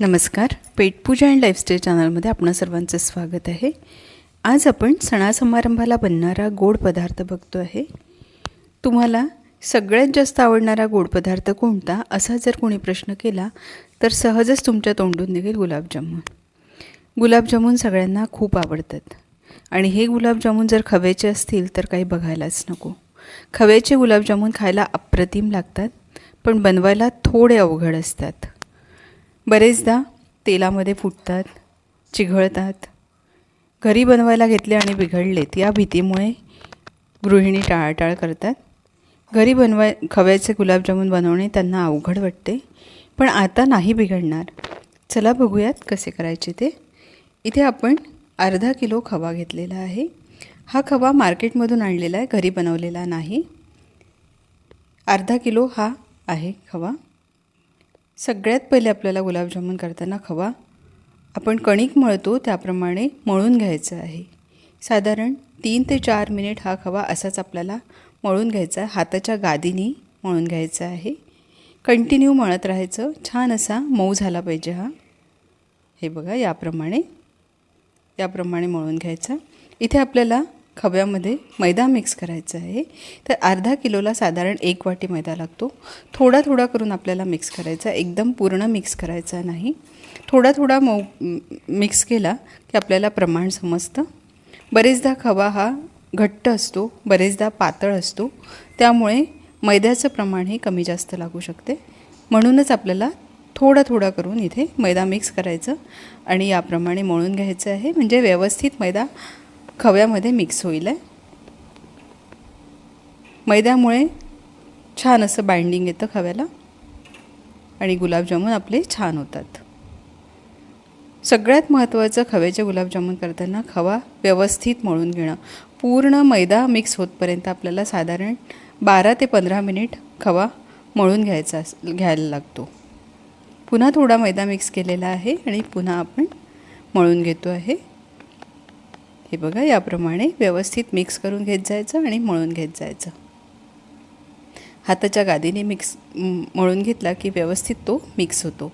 नमस्कार. पेटपूजा and lifestyle चॅनलमध्ये आपणा सर्वांचं स्वागत आहे. आज आपण सणासमारंभाला बनणारा गोड पदार्थ बघतो आहे. तुम्हाला सगळ्यात जास्त आवडणारा गोड पदार्थ कोणता असा जर कोणी प्रश्न केला तर सहजच तुमच्या तोंडून निघेल गुलाबजामुन. गुलाबजामुन सगळ्यांना खूप आवडतात. आणि हे गुलाबजामुन जर खव्याचे असतील तर काही बघायलाच नको. खव्याचे गुलाबजामुन खायला अप्रतिम लागतात पण बनवायला थोडे अवघड असतात. बरेचदा तेलामध्ये फुटतात चिघळतात. घरी बनवायला घेतले आणि बिघडलेत या भीतीमुळे गृहिणी टाळाटाळ करतात. घरी बनवाय खव्याचे गुलाबजामुन बनवणे त्यांना अवघड वाटते पण आता नाही बिघडणार. चला बघूयात कसे करायचे ते. इथे आपण अर्धा किलो खवा घेतलेला आहे. हा खवा मार्केटमधून आणलेला आहे घरी बनवलेला नाही. अर्धा किलो हा आहे खवा. सगळ्यात पहिले आपल्याला गुलाबजामुन करताना खवा. आपण कणिक मळतो त्याप्रमाणे मळून घ्यायचं आहे. साधारण तीन ते चार मिनिट हा खवा असाच आपल्याला मळून घ्यायचा हाताच्या गादीने मळून घ्यायचा आहे. कंटिन्यू मळत राहायचं. छान असा मऊ झाला पाहिजे हा. हे बघा याप्रमाणे याप्रमाणे मळून घ्यायचा. इथे आपल्याला खव्यामध्ये मैदा मिक्स करायचा आहे. तर अर्धा किलोला साधारण एक वाटी मैदा लागतो. थोडा थोडा करून आपल्याला मिक्स करायचा. एकदम पूर्ण मिक्स करायचा नाही. थोडा थोडा मऊ मिक्स केला की आपल्याला प्रमाण समजतं. बरेचदा खवा हा घट्ट असतो बरेचदा पातळ असतो. त्यामुळे मैद्याचं प्रमाण हे कमी जास्त लागू शकते. म्हणूनच आपल्याला थोडा थोडा करून इथे मैदा मिक्स करायचं आणि याप्रमाणे मळून घ्यायचं आहे. म्हणजे व्यवस्थित मैदा खव्यामध्ये मिक्स होईल आहे मैद्यामुळे छान असं बाइंडिंग येतं खव्याला आणि गुलाबजामुन आपले छान होतात. सगळ्यात महत्त्वाचं खव्याचे गुलाबजामुन करताना खवा व्यवस्थित मळून घेणं. पूर्ण मैदा मिक्स होतपर्यंत आपल्याला साधारण बारा ते पंधरा मिनिट खवा मळून घ्यायचा घ्यायला लागतो. पुन्हा थोडा मैदा मिक्स केलेला आहे आणि पुन्हा आपण मळून घेतो आहे. हे बघा याप्रमाणे व्यवस्थित मिक्स करून घेत जायचं आणि मळून घेत जायचं. हाताच्या गादीने मिक्स मळून घेतला की व्यवस्थित तो मिक्स होतो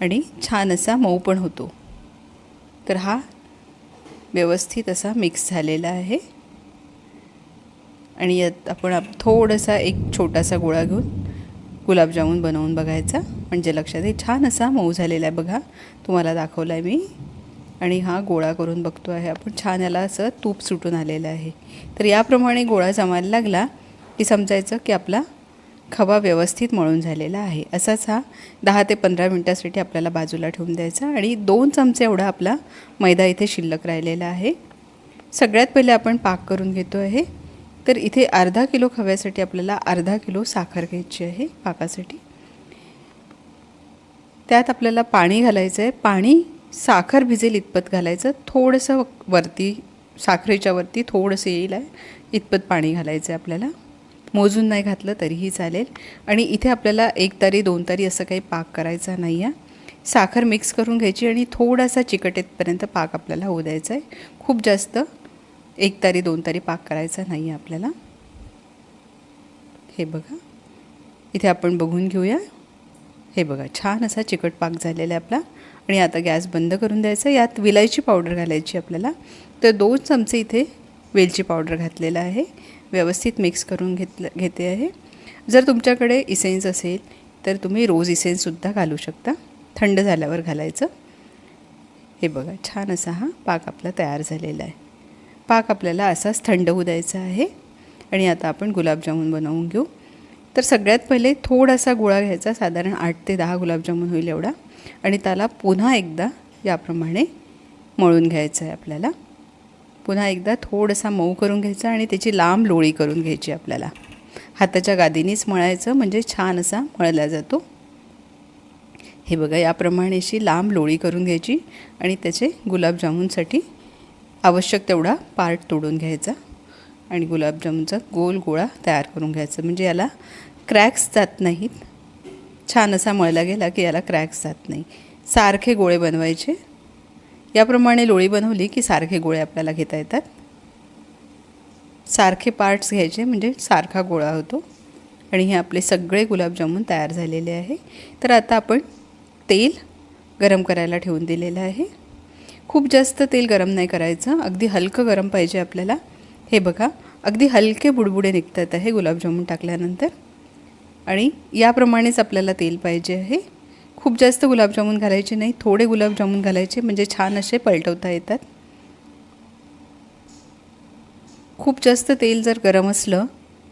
आणि छान असा मऊ पण होतो. तर हा व्यवस्थित असा मिक्स झालेला आहे. आणि यात आपण थोडासा एक छोटासा गोळा घेऊन गुलाबजामुन बनवून बघायचा. म्हणजे लक्षात येईल छान असा मऊ झालेला आहे बघा. तुम्हाला दाखवला आहे मी. आणि हा गोळा करून बघतो आहे. आपण छान याला असं तूप सुटून आलेलं आहे. तर याप्रमाणे गोळा जमायला लागला की समजायचं की आपला खवा व्यवस्थित मळून झालेला आहे. असाच हा दहा ते पंधरा मिनटासाठी आपल्याला बाजूला ठेवून द्यायचा आणि दोन चमचे एवढा आपला मैदा इथे शिल्लक राहिलेला आहे. सगळ्यात पहिले आपण पाक करून घेतो आहे. तर इथे अर्धा किलो खव्यासाठी आपल्याला अर्धा किलो साखर घ्यायची आहे पाकासाठी. त्यात आपल्याला पाणी घालायचं आहे. पाणी साखर भिजेल इतपत घालायचं. थोडंसं वरती साखरेच्या वरती थोडंसं येईल आहे. इतपत पाणी घालायचं आहे आपल्याला. मोजून नाही घातलं तरीही चालेल. आणि इथे आपल्याला एक तारी दोन तारी असं काही पाक करायचा नाही आहे. साखर मिक्स करून घ्यायची आणि थोडासा चिकटेतपर्यंत पाक आपल्याला होऊ द्यायचा आहे. खूप जास्त एक तारी दोन तारी पाक करायचा नाही आहे आपल्याला. हे बघा. इथे आपण बघून घेऊया. हे बघा छान असा चिकट पाक झालेला आहे आपला. आणि आता गॅस बंद करून द्यायचा. यात विलायची पावडर घालायची आपल्याला. तर दोन चमचे इथे वेलची पावडर घातलेला आहे. व्यवस्थित मिक्स करून घेतलं घेते आहे. जर तुमच्याकडे इसेन्स असेल तर तुम्ही रोज इसेन्ससुद्धा घालू शकता. थंड झाल्यावर घालायचं. हे बघा छान असा हा पाक आपला तयार झालेला आहे. पाक आपल्याला असाच थंड होऊ द्यायचा आहे. आणि आता आपण गुलाबजामुन बनवून घेऊ. तर सगळ्यात पहिले थोडासा गोळा घ्यायचा साधारण आठ ते दहा गुलाबजामुन होईल एवढा. आणि त्याला पुन्हा एकदा याप्रमाणे मळून घ्यायचं आहे आपल्याला. पुन्हा एकदा थोडासा मऊ करून घ्यायचा आणि त्याची लांब लोळी करून घ्यायची आपल्याला. हाताच्या गादीनेच मळायचं म्हणजे छान असा मळला जातो. हे बघा याप्रमाणे अशी लांब लोळी करून घ्यायची आणि त्याचे गुलाबजामुनसाठी आवश्यक तेवढा पार्ट तोडून घ्यायचा. आणि गुलाबजामुनचा गोल गोळा तयार करून घ्यायचा. म्हणजे याला क्रॅक्स जात नाहीत. छान असा मळला गेला की याला क्रॅक्स जात नाही. सारखे गोळे बनवायचे. याप्रमाणे लोळी बनवली की सारखे गोळे आपल्याला घेता येतात. सारखे पार्ट्स घ्यायचे म्हणजे सारखा गोळा होतो. आणि हे आपले सगळे गुलाबजामुन तयार झालेले आहे. तर आता आपण तेल गरम करायला ठेवून दिलेलं आहे. खूप जास्त तेल गरम नाही करायचं. अगदी हलकं गरम पाहिजे आपल्याला. हे बघा अगदी हलके बुडबुडे निघतात आहे गुलाबजामुन टाकल्यानंतर. आणि याप्रमाणेच आपल्याला तेल पाहिजे आहे. खूप जास्त गुलाबजामुन घालायचे नाही थोडे गुलाबजामुन घालायचे म्हणजे छान असे पलटवता येतात. खूप जास्त तेल जर गरम असलं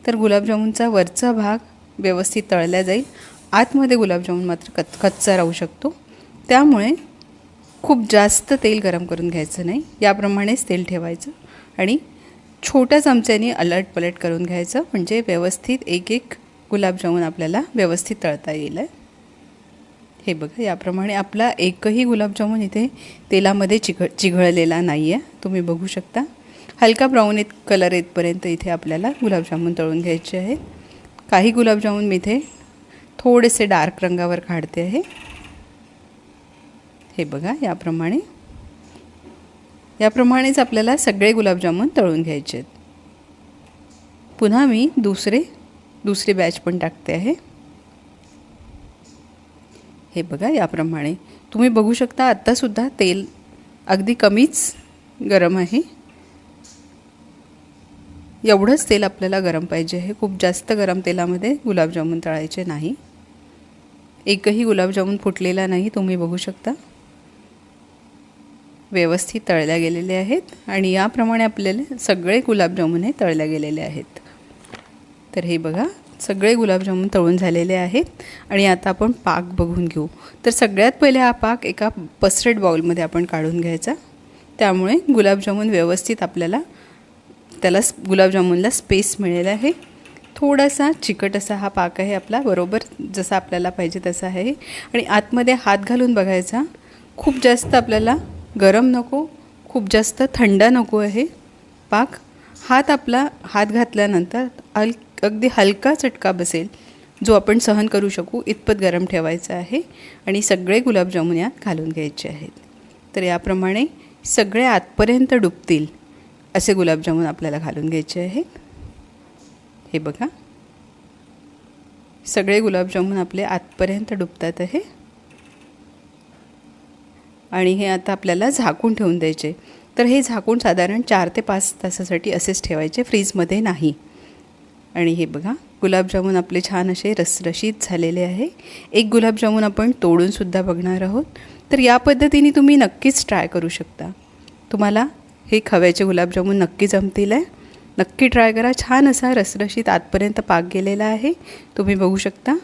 तर गुलाबजामुनचा वरचा भाग व्यवस्थित तळला जाईल. आतमध्ये गुलाबजामुन मात्र कच कच्चा राहू शकतो. त्यामुळे खूप जास्त तेल गरम करून घ्यायचं नाही. याप्रमाणेच तेल ठेवायचं. आणि छोट्या चमच्याने अलट पलट करून घ्यायचं. म्हणजे व्यवस्थित एक एक गुलाबजामून आपल्याला व्यवस्थित तळता येईल हे बघा याप्रमाणे आपला एकही गुलाबजामून इथे तेलामध्ये चिघ चिघळलेला नाही आहे तुम्ही बघू शकता. हलका ब्राऊन येत कलर येतपर्यंत इथे आपल्याला गुलाबजामून तळून घ्यायचे आहे काही गुलाबजामून मी इथे थोडेसे डार्क रंगावर काढते आहे. हे बघा याप्रमाणे याप्रमाणेच आपल्याला सगळे गुलाबजामुन तळून घ्यायचे आहेत. पुन्हा मी दुसरे दुसरी बॅच पण टाकते आहे. हे बघा याप्रमाणे. तुम्ही बघू शकता आत्तासुद्धा तेल अगदी कमीच गरम आहे. एवढंच तेल आपल्याला गरम पाहिजे आहे. खूप जास्त गरम तेलामध्ये गुलाबजामुन तळायचे नाही. एकही गुलाबजामुन फुटलेला नाही तुम्ही बघू शकता. व्यवस्थित तळल्या गेलेले आहेत आणि याप्रमाणे आपल्याला सगळे गुलाबजामुन हे तळल्या गेलेले आहेत. तर हे बघा सगळे गुलाबजामुन तळून झालेले आहेत आणि आता आपण पाक बघून घेऊ. तर सगळ्यात पहिले हा पाक एका पसरेट बाउलमध्ये आपण काढून घ्यायचा. त्यामुळे गुलाबजामुन व्यवस्थित आपल्याला त्याला गुलाबजामुनला स्पेस मिळेल आहे. थोडासा चिकट असा हा पाक आहे आपला बरोबर जसा आपल्याला पाहिजे तसा आहे. आणि आतमध्ये हात घालून बघायचा खूप जास्त आपल्याला गरम नको खूप जास्त थंड नको आहे. पाक हात आपला हात घातल्यानंतर अल अगदी हलका चटका बसेल जो आपण सहन करू शकू इतपत गरम ठेवायचा आहे आणि सगळे गुलाबजामुन यात घालून घ्यायचे आहेत. तर याप्रमाणे सगळे आतपर्यंत डुबतील असे गुलाबजामुन आपल्याला घालून घ्यायचे आहेत. हे बघा. सगळे गुलाबजामुन आपले आतपर्यंत डुबतात आहे. आणि हे आता आपल्याला झाकून ठेवून द्यायचे. तर हे झाकून साधारण चार ते पाच तासासाठी असेच ठेवायचे फ्रीजमध्ये नाही. आणि हे बघा गुलाबजामून आपले छान असे रसरशीत झालेले आहे. एक गुलाबजामून आपण तोडूनसुद्धा बघणार आहोत. तर या पद्धतीने तुम्ही नक्कीच ट्राय करू शकता. तुम्हाला हे खव्याचे गुलाबजामून नक्की जमतील आहे. नक्की ट्राय करा. छान असा रसरशीत आतपर्यंत पाक गेलेला आहे. तुम्ही बघू शकता.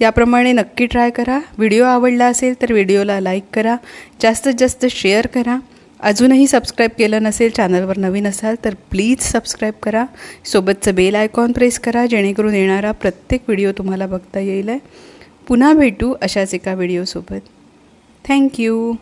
याप्रमाणे नक्की ट्राय करा. व्हिडिओ आवडला असेल तर व्हिडिओला लाईक करा. जास्तीत जास्त शेअर करा. अजूनही सबस्क्राईब केलं नसेल चॅनलवर नवीन असाल तर प्लीज सबस्क्राईब करा. सोबतचं बेल आयकॉन प्रेस करा जेणेकरून येणारा प्रत्येक व्हिडिओ तुम्हाला बघता येईल. आहे पुन्हा भेटू अशाच एका व्हिडिओसोबत. थँक्यू